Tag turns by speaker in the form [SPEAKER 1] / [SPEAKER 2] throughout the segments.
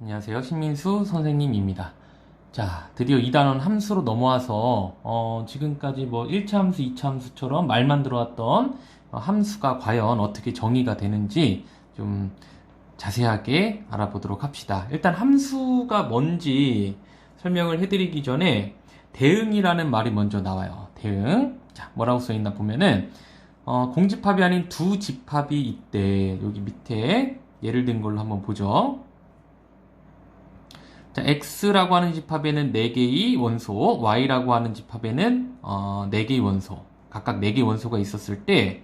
[SPEAKER 1] 안녕하세요. 신민수 선생님입니다. 자, 드디어 2단원 함수로 넘어와서, 어, 지금까지 뭐 1차 함수, 2차 함수처럼 말만 들어왔던 어, 함수가 과연 어떻게 정의가 되는지 좀 자세하게 알아보도록 합시다. 일단 함수가 뭔지 설명을 해드리기 전에 대응이라는 말이 먼저 나와요. 대응. 자, 뭐라고 써있나 보면은, 어, 공집합이 아닌 두 집합이 있대. 여기 밑에 예를 든 걸로 한번 보죠. 자, x라고 하는 집합에는 4개의 원소, y라고 하는 집합에는 어, 4개의 원소, 각각 4개의 원소가 있었을 때,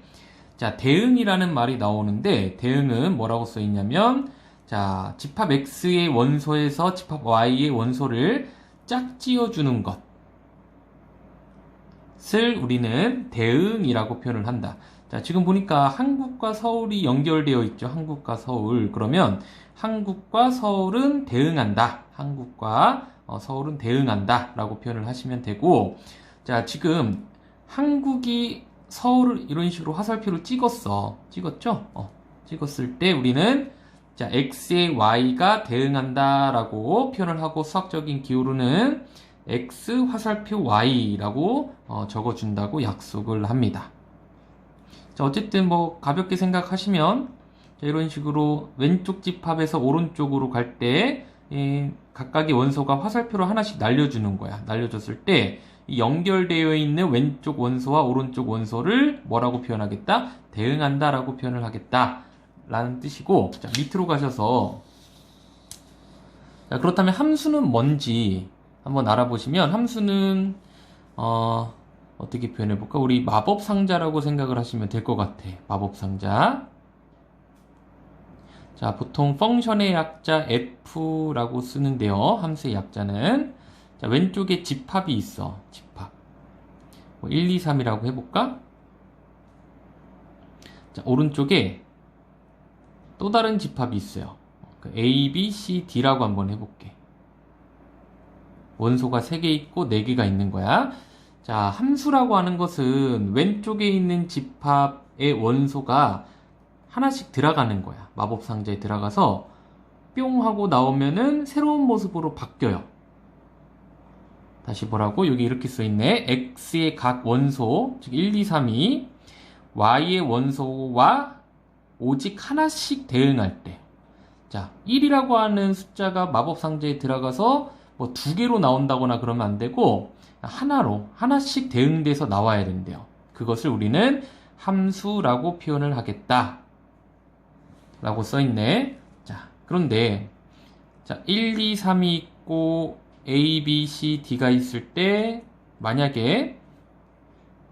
[SPEAKER 1] 자, 대응이라는 말이 나오는데, 대응은 뭐라고 써 있냐면, 자, 집합 x의 원소에서 집합 y의 원소를 짝지어주는 것을 우리는 대응이라고 표현을 한다. 자, 지금 보니까 한국과 서울이 연결되어 있죠. 한국과 서울. 그러면 한국과 서울은 대응한다. 한국과 어, 서울은 대응한다. 라고 표현을 하시면 되고, 자, 지금 한국이 서울을 이런 식으로 화살표를 찍었어. 찍었죠? 어, 찍었을 때 우리는 자, x에 y가 대응한다라고 표현을 하고 수학적인 기호로는 x 화살표 y라고 어, 적어준다고 약속을 합니다. 자, 어쨌든 뭐 가볍게 생각하시면 자, 이런 식으로 왼쪽 집합에서 오른쪽으로 갈때 각각의 원소가 화살표로 하나씩 날려주는 거야. 날려줬을 때이 연결되어 있는 왼쪽 원소와 오른쪽 원소를 뭐라고 표현하겠다? 대응한다라고 표현을 하겠다. 라는 뜻이고 자, 밑으로 가셔서 자, 그렇다면 함수는 뭔지 한번 알아보시면 함수는 어, 어떻게 표현해 볼까? 우리 마법 상자라고 생각을 하시면 될 것 같아. 마법 상자. 자, 보통 펑션의 약자 f라고 쓰는데요. 함수의 약자는 자, 왼쪽에 집합이 있어. 집합. 뭐 1, 2, 3이라고 해볼까? 자, 오른쪽에 또 다른 집합이 있어요. 그 A, B, C, D라고 한번 해볼게. 원소가 3개 있고 4개가 있는 거야. 자, 함수라고 하는 것은 왼쪽에 있는 집합의 원소가 하나씩 들어가는 거야. 마법 상자에 들어가서 뿅 하고 나오면은 새로운 모습으로 바뀌어요. 다시 보라고 여기 이렇게 써 있네. x의 각 원소, 즉 1, 2, 3이 y의 원소와 오직 하나씩 대응할 때. 자, 1이라고 하는 숫자가 마법 상자에 들어가서 뭐 두 개로 나온다거나 그러면 안 되고 하나로 하나씩 대응돼서 나와야 된대요. 그것을 우리는 함수라고 표현을 하겠다. 라고 써 있네. 자, 그런데 자, 1, 2, 3이 있고 A, B, C, D가 있을 때 만약에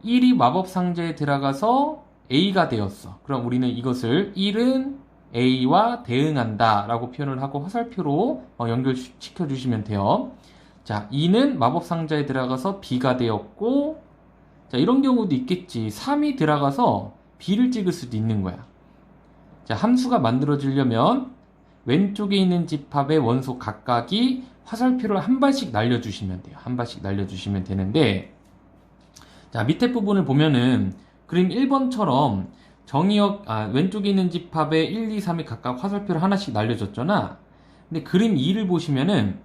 [SPEAKER 1] 1이 마법 상자에 들어가서 A가 되었어. 그럼 우리는 이것을 1은 A와 대응한다 라고 표현을 하고 화살표로 어, 연결시켜 주시면 돼요. 자, 2는 마법 상자에 들어가서 B가 되었고, 자, 이런 경우도 있겠지. 3이 들어가서 B를 찍을 수도 있는 거야. 자, 함수가 만들어지려면 왼쪽에 있는 집합의 원소 각각이 화살표를 한 발씩 날려주시면 돼요. 한 발씩 날려주시면 되는데, 자, 밑에 부분을 보면은 그림 1번처럼 정의역, 아, 왼쪽에 있는 집합에 1, 2, 3이 각각 화살표를 하나씩 날려줬잖아. 근데 그림 2를 보시면은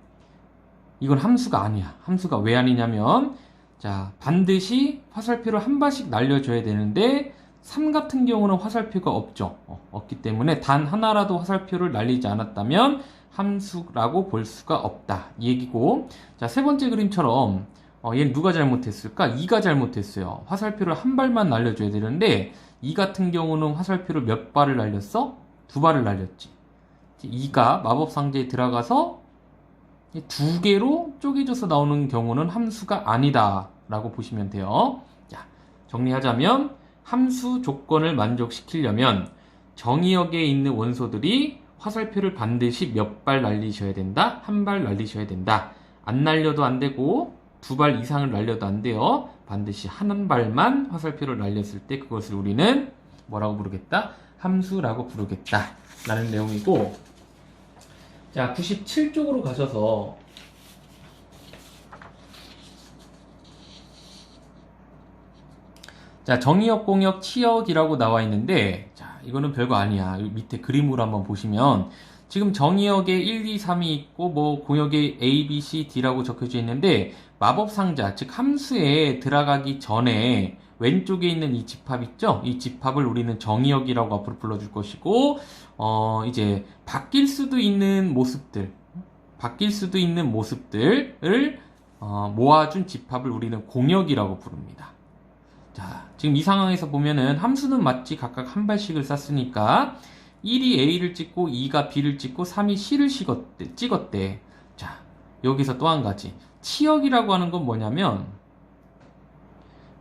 [SPEAKER 1] 이건 함수가 아니야. 함수가 왜 아니냐면, 자, 반드시 화살표를 한 발씩 날려줘야 되는데, 3 같은 경우는 화살표가 없죠. 어, 없기 때문에 단 하나라도 화살표를 날리지 않았다면 함수라고 볼 수가 없다. 이 얘기고, 자, 세 번째 그림처럼, 어, 얘는 누가 잘못했을까? 2가 잘못했어요. 화살표를 한 발만 날려줘야 되는데, 2 같은 경우는 화살표를 몇 발을 날렸어? 두 발을 날렸지. 2가 마법 상자에 들어가서 두 개로 쪼개져서 나오는 경우는 함수가 아니다. 라고 보시면 돼요. 자, 정리하자면, 함수 조건을 만족시키려면 정의역에 있는 원소들이 화살표를 반드시 몇 발 날리셔야 된다? 한 발 날리셔야 된다. 안 날려도 안 되고, 두 발 이상을 날려도 안 돼요. 반드시 한 발만 화살표를 날렸을 때 그것을 우리는 뭐라고 부르겠다? 함수라고 부르겠다. 라는 내용이고, 자, 97쪽으로 가셔서 자, 정의역, 공역, 치역이라고 나와 있는데, 자, 이거는 별거 아니야. 밑에 그림으로 한번 보시면, 지금 정의역에 1, 2, 3이 있고 뭐 공역에 A, B, C, D라고 적혀져 있는데 마법 상자 즉 함수에 들어가기 전에 왼쪽에 있는 이 집합 있죠? 이 집합을 우리는 정의역이라고 앞으로 불러줄 것이고 어 이제 바뀔 수도 있는 모습들 바뀔 수도 있는 모습들을 어, 모아준 집합을 우리는 공역이라고 부릅니다. 자, 지금 이 상황에서 보면은 함수는 마치 각각 한 발씩을 쌌으니까 1이 A를 찍고 2가 B를 찍고 3이 C를 찍었대. 찍었대. 자, 여기서 또 한 가지. 치역이라고 하는 건 뭐냐면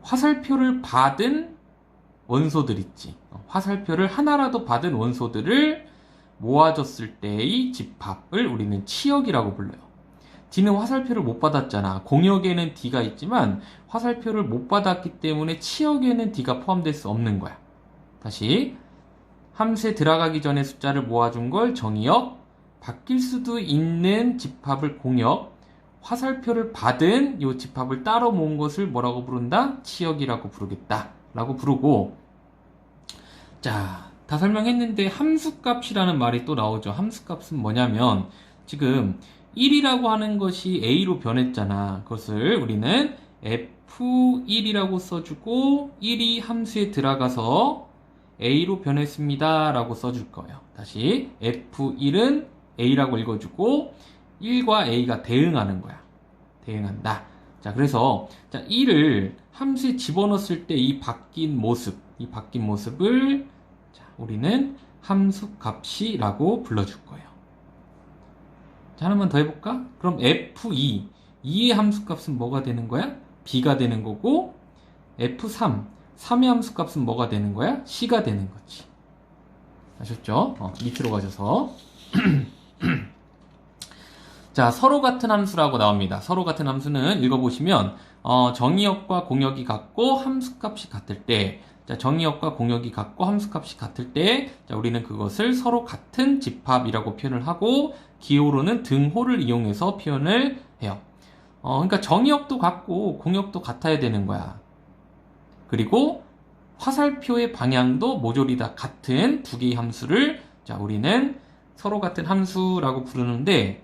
[SPEAKER 1] 화살표를 받은 원소들 있지. 어, 화살표를 하나라도 받은 원소들을 모아줬을 때의 집합을 우리는 치역이라고 불러요. D는 화살표를 못 받았잖아. 공역에는 D가 있지만 화살표를 못 받았기 때문에 치역에는 D가 포함될 수 없는 거야. 다시 함수에 들어가기 전에 숫자를 모아준 걸 정의역, 바뀔 수도 있는 집합을 공역, 화살표를 받은 이 집합을 따로 모은 것을 뭐라고 부른다? 치역이라고 부르겠다. 라고 부르고 자, 다 설명했는데 함수값이라는 말이 또 나오죠. 함수값은 뭐냐면 지금 1이라고 하는 것이 A로 변했잖아. 그것을 우리는 F1이라고 써주고 1이 함수에 들어가서 A로 변했습니다. 라고 써줄 거예요. 다시 F1은 A라고 읽어주고 1과 A가 대응하는 거야. 대응한다. 자, 그래서 자, 1을 함수에 집어넣었을 때 이 바뀐 모습, 이 바뀐 모습을 자, 우리는 함수 값이라고 불러줄 거예요. 자, 하나만 더 해볼까? 그럼 F2, 2의 함수 값은 뭐가 되는 거야? B가 되는 거고, F3, 3의 함수 값은 뭐가 되는 거야? C가 되는 거지. 아셨죠? 어, 밑으로 가셔서. 자, 서로 같은 함수라고 나옵니다. 서로 같은 함수는 읽어보시면, 어, 정의역과 공역이 같고 함수값이 같을 때, 자, 정의역과 공역이 같고 함수값이 같을 때, 자, 우리는 그것을 서로 같은 집합이라고 표현을 하고, 기호로는 등호를 이용해서 표현을 해요. 어, 그러니까 정의역도 같고 공역도 같아야 되는 거야. 그리고 화살표의 방향도 모조리 다 같은 두 개의 함수를 자, 우리는 서로 같은 함수라고 부르는데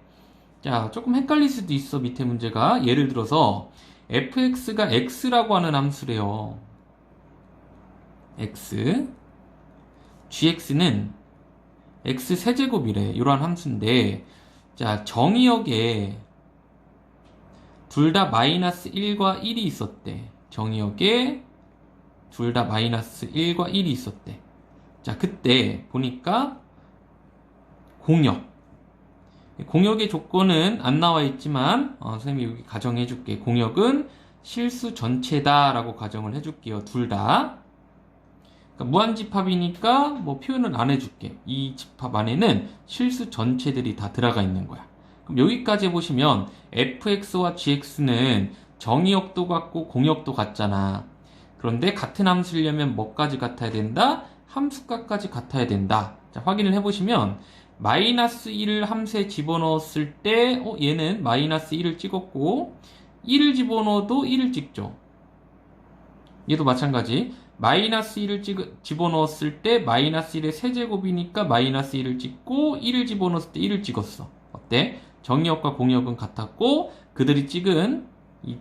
[SPEAKER 1] 자, 조금 헷갈릴 수도 있어. 밑에 문제가 예를 들어서 fx가 x라고 하는 함수래요. X gx는 x 세제곱이래. 이러한 함수인데 자, 정의역에 둘 다 마이너스 1과 1이 있었대. 정의역에 둘 다 마이너스 1과 1이 있었대. 자, 그때 보니까 공역. 공역의 조건은 안 나와 있지만, 어, 선생님이 여기 가정해 줄게. 공역은 실수 전체다 라고 가정을 해 줄게요. 둘 다. 그러니까 무한집합이니까 뭐 표현은 안 해줄게. 이 집합 안에는 실수 전체들이 다 들어가 있는 거야. 그럼 여기까지 해보시면 fx와 gx는 정의역도 같고 공역도 같잖아. 그런데 같은 함수려면 뭐까지 같아야 된다? 함수값까지 같아야 된다. 자, 확인을 해보시면 마이너스 1을 함수에 집어넣었을 때 어, 얘는 마이너스 1을 찍었고 1을 집어넣어도 1을 찍죠. 얘도 마찬가지. 마이너스 1을 찍, 집어넣었을 때 마이너스 1의 세제곱이니까 마이너스 1을 찍고 1을 집어넣었을 때 1을 찍었어. 어때? 정의역과 공역은 같았고 그들이 찍은 이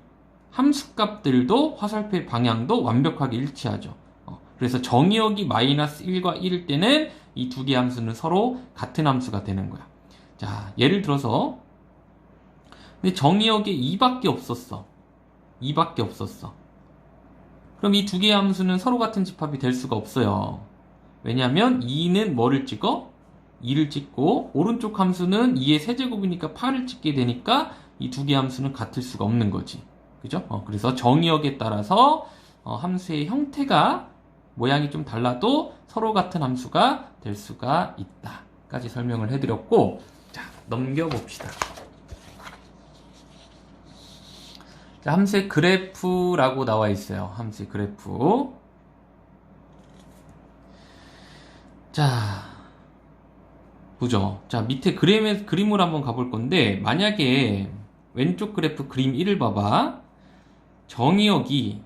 [SPEAKER 1] 함수값들도 화살표의 방향도 완벽하게 일치하죠. 어, 그래서 정의역이 마이너스 1과 1일 때는 이 두 개의 함수는 서로 같은 함수가 되는 거야. 자, 예를 들어서 근데 정의역에 2밖에 없었어. 2밖에 없었어. 그럼 이 두 개의 함수는 서로 같은 집합이 될 수가 없어요. 왜냐하면 2는 뭐를 찍어? 2를 찍고 오른쪽 함수는 2의 세제곱이니까 8을 찍게 되니까 이 두 개의 함수는 같을 수가 없는 거지. 그죠? 어, 그래서 정의역에 따라서 어, 함수의 형태가 모양이 좀 달라도 서로 같은 함수가 될 수가 있다. 까지 설명을 해드렸고 자 넘겨봅시다. 자, 함수의 그래프라고 나와 있어요. 함수의 그래프. 자, 보죠. 자, 밑에 그림에, 그림을 한번 가볼 건데, 만약에 왼쪽 그래프 그림 1을 봐봐. 정의역이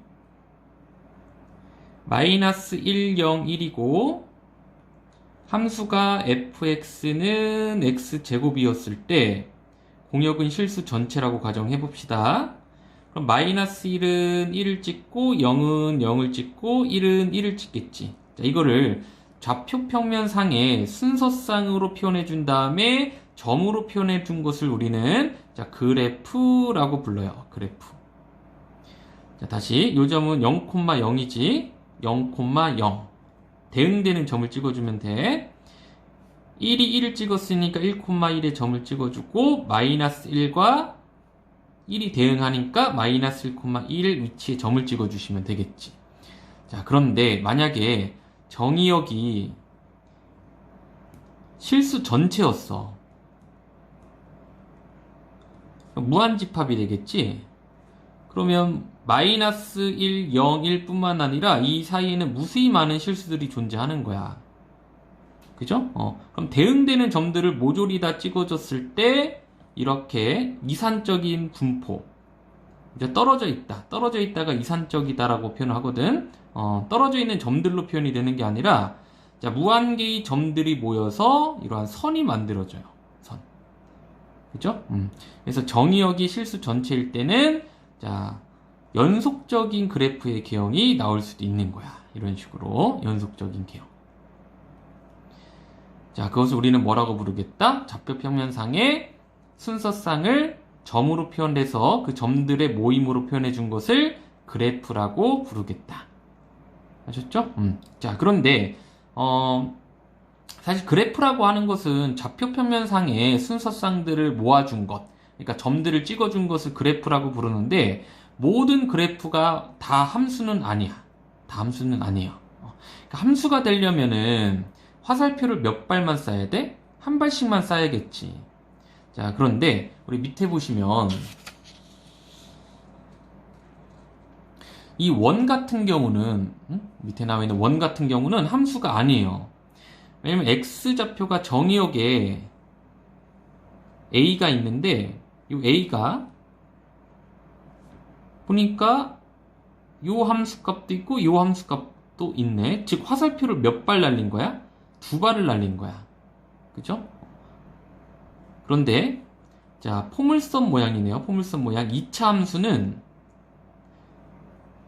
[SPEAKER 1] 마이너스 1, 0, 1이고, 함수가 fx는 x제곱이었을 때 공역은 실수 전체라고 가정해 봅시다. 그럼 마이너스 1은 1을 찍고 0은 0을 찍고 1은 1을 찍겠지. 자, 이거를 좌표 평면상에 순서상으로 표현해 준 다음에 점으로 표현해 준 것을 우리는 자, 그래프라고 불러요. 그래프. 자, 다시 요 점은 0,0이지. 0,0. 대응되는 점을 찍어 주면 돼. 1이 1을 찍었으니까 1,1의 점을 찍어주고 마이너스 1과 1이 대응하니까 마이너스 1,1 위치에 점을 찍어주시면 되겠지. 자, 그런데 만약에 정의역이 실수 전체였어. 무한집합이 되겠지? 그러면 마이너스 1, 0, 1 뿐만 아니라 이 사이에는 무수히 많은 실수들이 존재하는 거야. 그죠? 어. 그럼 대응되는 점들을 모조리 다 찍어줬을 때 이렇게 이산적인 분포 이제 떨어져 있다. 떨어져 있다가 이산적이다라고 표현하거든. 어, 떨어져 있는 점들로 표현이 되는 게 아니라 자, 무한 개의 점들이 모여서 이러한 선이 만들어져요. 선. 그죠? 음. 그래서 정의역이 실수 전체일 때는 자, 연속적인 그래프의 개형이 나올 수도 있는 거야. 이런 식으로 연속적인 개형. 자, 그것을 우리는 뭐라고 부르겠다? 좌표 평면상의 순서상을 점으로 표현해서 그 점들의 모임으로 표현해 준 것을 그래프라고 부르겠다. 아셨죠? 음. 자, 그런데 어, 사실 그래프라고 하는 것은 좌표 평면상의 순서상들을 모아준 것, 그러니까 점들을 찍어준 것을 그래프라고 부르는데 모든 그래프가 다 함수는 아니야. 다 함수는 아니에요. 어, 그러니까 함수가 되려면은 화살표를 몇 발만 쌓아야 돼? 한 발씩만 쌓아야겠지. 자, 그런데 우리 밑에 보시면 이 원 같은 경우는 음? 밑에 나와 있는 원 같은 경우는 함수가 아니에요. 왜냐면 x 좌표가 정의역에 a가 있는데 이 a가 보니까 요 함수값도 있고 요 함수값도 있네. 즉 화살표를 몇 발 날린 거야? 두 발을 날린 거야. 그죠? 그런데 자 포물선 모양이네요. 포물선 모양 2차 함수는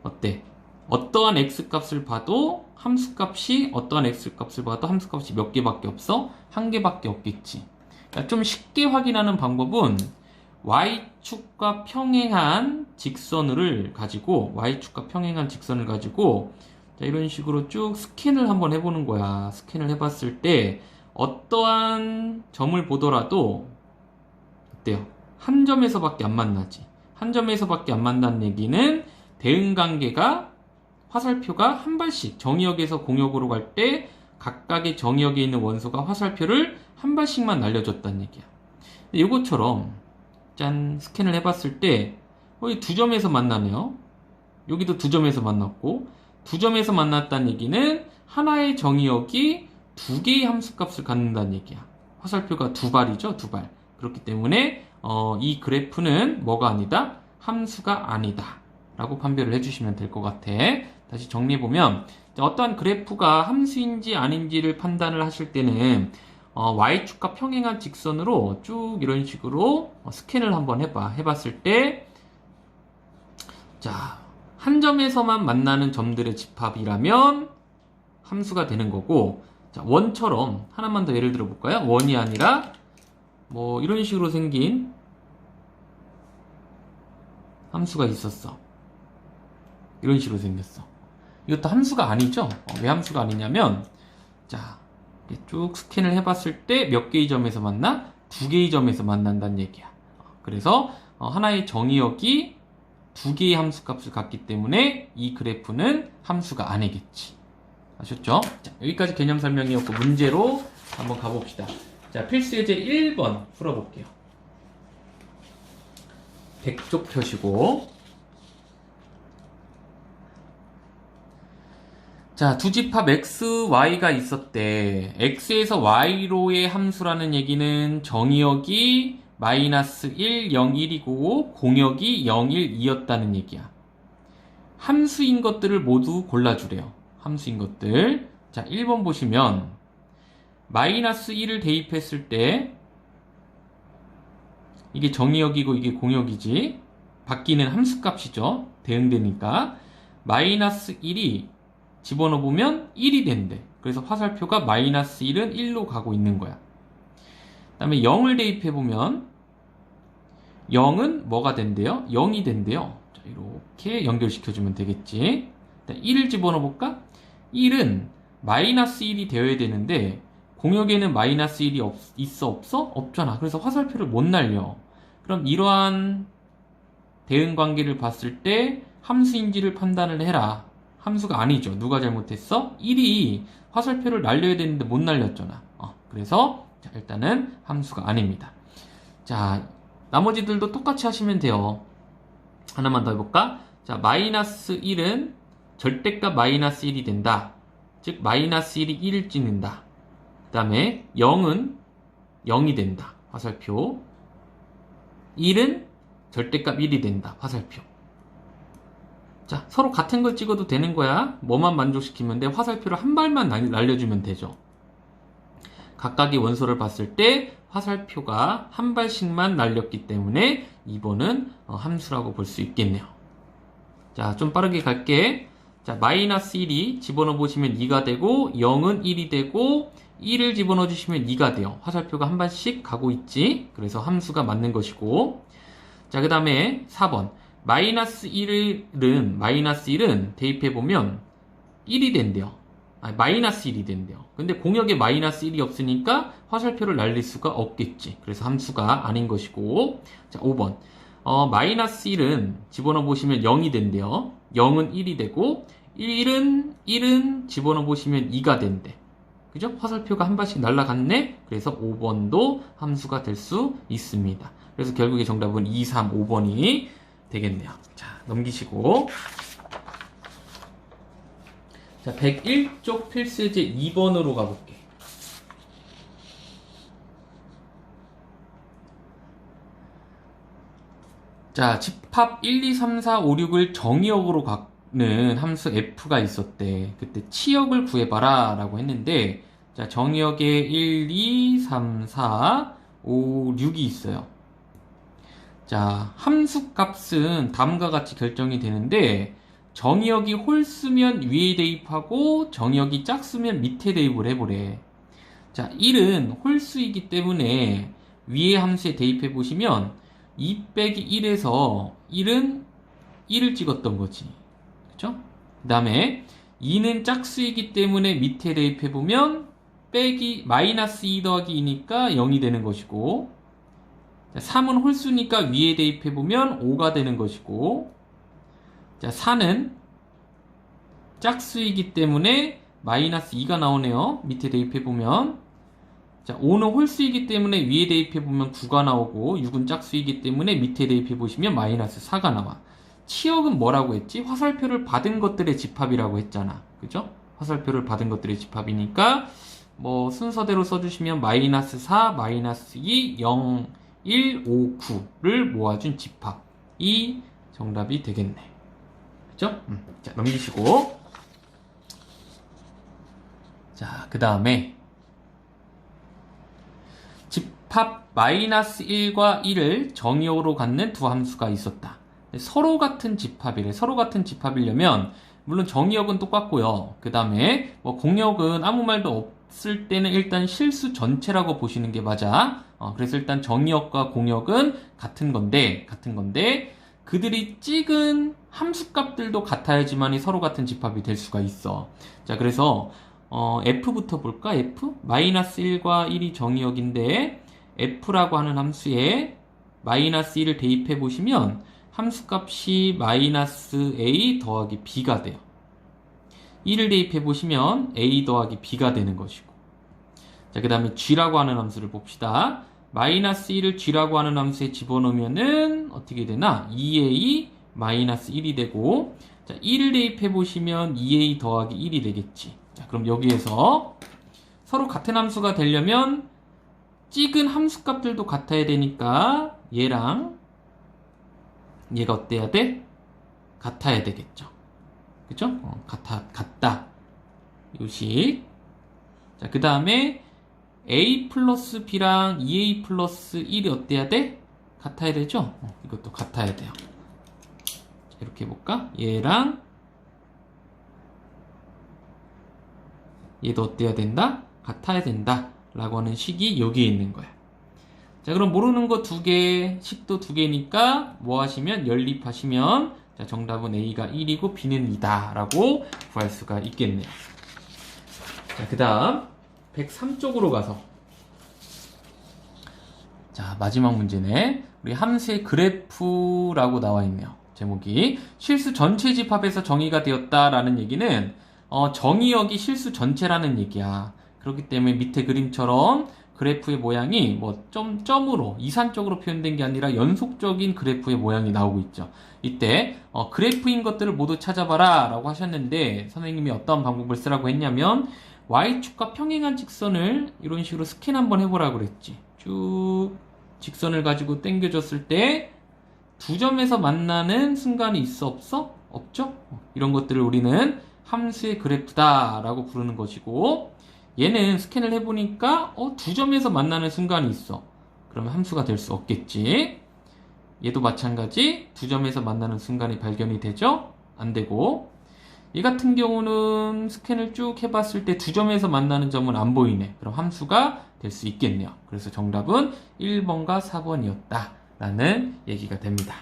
[SPEAKER 1] 어때? 어떠한 x값을 봐도 함수값이 어떠한 x값을 봐도 함수값이 몇 개밖에 없어? 한 개밖에 없겠지. 그러니까 좀 쉽게 확인하는 방법은 y축과 평행한 직선을 가지고 y축과 평행한 직선을 가지고 자, 이런 식으로 쭉 스캔을 한번 해보는 거야. 스캔을 해봤을 때 어떠한 점을 보더라도 어때요? 한 점에서밖에 안 만나지. 한 점에서밖에 안 만난 얘기는 대응 관계가 화살표가 한 발씩 정의역에서 공역으로 갈 때 각각의 정의역에 있는 원소가 화살표를 한 발씩만 날려줬다는 얘기야. 이것처럼 짠 스캔을 해봤을 때 두 점에서 만나네요. 여기도 두 점에서 만났고 두 점에서 만났다는 얘기는 하나의 정의역이 두 개의 함수값을 갖는다는 얘기야. 화살표가 두 발이죠, 두 발. 그렇기 때문에 어, 이 그래프는 뭐가 아니다? 함수가 아니다. 라고 판별을 해주시면 될 것 같아. 다시 정리해보면 어떠한 그래프가 함수인지 아닌지를 판단을 하실 때는 어, y축과 평행한 직선으로 쭉 이런 식으로 어, 스캔을 한번 해봐. 해봤을 때, 자, 한 점에서만 만나는 점들의 집합이라면 함수가 되는 거고, 자, 원처럼 하나만 더 예를 들어 볼까요? 원이 아니라 뭐 이런 식으로 생긴 함수가 있었어. 이런 식으로 생겼어. 이것도 함수가 아니죠? 어, 왜 함수가 아니냐면, 자, 쭉 스캔을 해봤을 때 몇 개의 점에서 만나? 두 개의 점에서 만난다는 얘기야. 어, 그래서 어, 하나의 정의역이 두 개의 함수 값을 갖기 때문에 이 그래프는 함수가 아니겠지. 아셨죠? 자, 여기까지 개념 설명이었고 문제로 한번 가봅시다. 자, 필수 예제 1번 풀어볼게요. 100쪽 펴시고 자, 두 집합 x, y가 있었대. x에서 y로의 함수라는 얘기는 정의역이 마이너스 1, 0, 1이고 공역이 0, 1, 2였다는 얘기야. 함수인 것들을 모두 골라주래요. 함수인 것들. 자, 1번 보시면 마이너스 1을 대입했을 때 이게 정의역이고 이게 공역이지 바뀌는 함수값이죠. 대응되니까 마이너스 1이 집어넣어 보면 1이 된대. 그래서 화살표가 마이너스 1은 1로 가고 있는 거야. 그 다음에 0을 대입해 보면 0은 뭐가 된대요? 0이 된대요. 자, 이렇게 연결시켜주면 되겠지. 1을 집어넣어 볼까? 1은 마이너스 1이 되어야 되는데 공역에는 마이너스 1이 없, 있어 없어? 없잖아. 그래서 화살표를 못 날려. 그럼 이러한 대응 관계를 봤을 때 함수인지를 판단을 해라. 함수가 아니죠. 누가 잘못했어? 1이 화살표를 날려야 되는데 못 날렸잖아. 어, 그래서 자, 일단은 함수가 아닙니다. 자, 나머지들도 똑같이 하시면 돼요. 하나만 더 해볼까? 자, 마이너스 1은 절대값 마이너스 1이 된다. 즉, 마이너스 1이 1을 찍는다. 그 다음에 0은 0이 된다. 화살표. 1은 절대값 1이 된다. 화살표. 자, 서로 같은 걸 찍어도 되는 거야. 뭐만 만족시키면 돼? 화살표를 한 발만 날- 날려주면 되죠. 각각의 원소를 봤을 때 화살표가 한 발씩만 날렸기 때문에 2번은 어, 함수라고 볼 수 있겠네요. 자, 좀 빠르게 갈게. 자, 마이너스 1이 집어넣어 보시면 2가 되고 0은 1이 되고 1을 집어넣어 주시면 2가 돼요. 화살표가 한 발씩 가고 있지. 그래서 함수가 맞는 것이고. 자, 그 다음에 4번. 마이너스 1은, 마이너스 1은 대입해 보면 1이 된대요. 아, 마이너스 1이 된대요. 근데 공역에 마이너스 1이 없으니까 화살표를 날릴 수가 없겠지. 그래서 함수가 아닌 것이고. 자, 5번. 어, 마이너스 1은 집어넣어 보시면 0이 된대요. 0은 1이 되고, 1은, 1은 집어넣어 보시면 2가 된대. 그죠? 화살표가 한 발씩 날아갔네? 그래서 5번도 함수가 될 수 있습니다. 그래서 결국에 정답은 2, 3, 5번이 되겠네요. 자, 넘기시고. 자, 101쪽 필수제 2번으로 가볼게. 자, 집합 1, 2, 3, 4, 5, 6을 정의역으로 가는 함수 f가 있었대. 그때 치역을 구해봐라 라고 했는데, 자, 정의역에 1, 2, 3, 4, 5, 6이 있어요. 자, 함수 값은 다음과 같이 결정이 되는데, 정의역이 홀수면 위에 대입하고, 정의역이 짝수면 밑에 대입을 해보래. 자, 1은 홀수이기 때문에 위에 함수에 대입해 보시면 2 빼기 1에서 1은 1을 찍었던 거지. 그쵸? 그 다음에 2는 짝수이기 때문에 밑에 대입해 보면 빼기 마이너스 2 더하기 2니까 0이 되는 것이고 자, 3은 홀수니까 위에 대입해 보면 5가 되는 것이고 자, 4는 짝수이기 때문에 마이너스 2가 나오네요. 밑에 대입해 보면 자, 5는 홀수이기 때문에 위에 대입해 보면 9가 나오고 6은 짝수이기 때문에 밑에 대입해 보시면 마이너스 4가 나와. 치역은 뭐라고 했지? 화살표를 받은 것들의 집합이라고 했잖아. 그죠? 화살표를 받은 것들의 집합이니까 뭐 순서대로 써주시면 마이너스 4, 마이너스 2, 0, 1, 5, 9를 모아준 집합이 정답이 되겠네. 그죠? 음, 자, 넘기시고. 자, 그 다음에 집합 마이너스 1과 1을 정의역으로 갖는 두 함수가 있었다. 서로 같은 집합이래. 서로 같은 집합이려면 물론 정의역은 똑같고요. 그 다음에 뭐 공역은 아무 말도 없을 때는 일단 실수 전체라고 보시는 게 맞아. 어, 그래서 일단 정의역과 공역은 같은 건데 같은 건데 그들이 찍은 함수값들도 같아야지만이 서로 같은 집합이 될 수가 있어. 자, 그래서 어, F부터 볼까? F? 마이너스 1과 1이 정의역인데 F라고 하는 함수에 마이너스 1을 대입해 보시면 함수값이 마이너스 A 더하기 B가 돼요. 1을 대입해 보시면 A 더하기 B가 되는 것이고 자, 그 다음에 G라고 하는 함수를 봅시다. 마이너스 1을 G라고 하는 함수에 집어넣으면은 어떻게 되나? 2A 마이너스 1이 되고 자, 1을 대입해 보시면 2A 더하기 1이 되겠지. 자, 그럼 여기에서 서로 같은 함수가 되려면 찍은 함수값들도 같아야 되니까 얘랑 얘가 어때야 돼? 같아야 되겠죠. 그죠? 어, 같아, 같다. 요식. 자, 그 다음에 a 플러스 b랑 2a 플러스 1이 어때야 돼? 같아야 되죠? 어, 이것도 같아야 돼요. 자, 이렇게 해볼까? 얘랑 얘도 어때야 된다? 같아야 된다. 라고 하는 식이 여기에 있는 거야. 자, 그럼 모르는 거 두 개, 식도 두 개니까 뭐 하시면 연립하시면 자, 정답은 A가 1이고 B는 2다. 라고 구할 수가 있겠네요. 자, 그 다음 103쪽으로 가서 자, 마지막 문제네. 우리 함수의 그래프라고 나와 있네요. 제목이 실수 전체 집합에서 정의가 되었다라는 얘기는 어, 정의역이 실수 전체라는 얘기야. 그렇기 때문에 밑에 그림처럼 그래프의 모양이 뭐 점, 점으로 이산적으로 표현된 게 아니라 연속적인 그래프의 모양이 나오고 있죠. 이때 어, 그래프인 것들을 모두 찾아봐라 라고 하셨는데 선생님이 어떤 방법을 쓰라고 했냐면 y축과 평행한 직선을 이런 식으로 스캔 한번 해보라 그랬지. 쭉 직선을 가지고 당겨줬을 때 두 점에서 만나는 순간이 있어 없어? 없죠? 어, 이런 것들을 우리는 함수의 그래프다 라고 부르는 것이고 얘는 스캔을 해보니까 어, 두 점에서 만나는 순간이 있어. 그러면 함수가 될 수 없겠지. 얘도 마찬가지 두 점에서 만나는 순간이 발견이 되죠? 안 되고 이 같은 경우는 스캔을 쭉 해봤을 때 두 점에서 만나는 점은 안 보이네. 그럼 함수가 될 수 있겠네요. 그래서 정답은 1번과 4번이었다. 라는 얘기가 됩니다.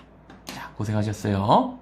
[SPEAKER 1] 자, 고생하셨어요.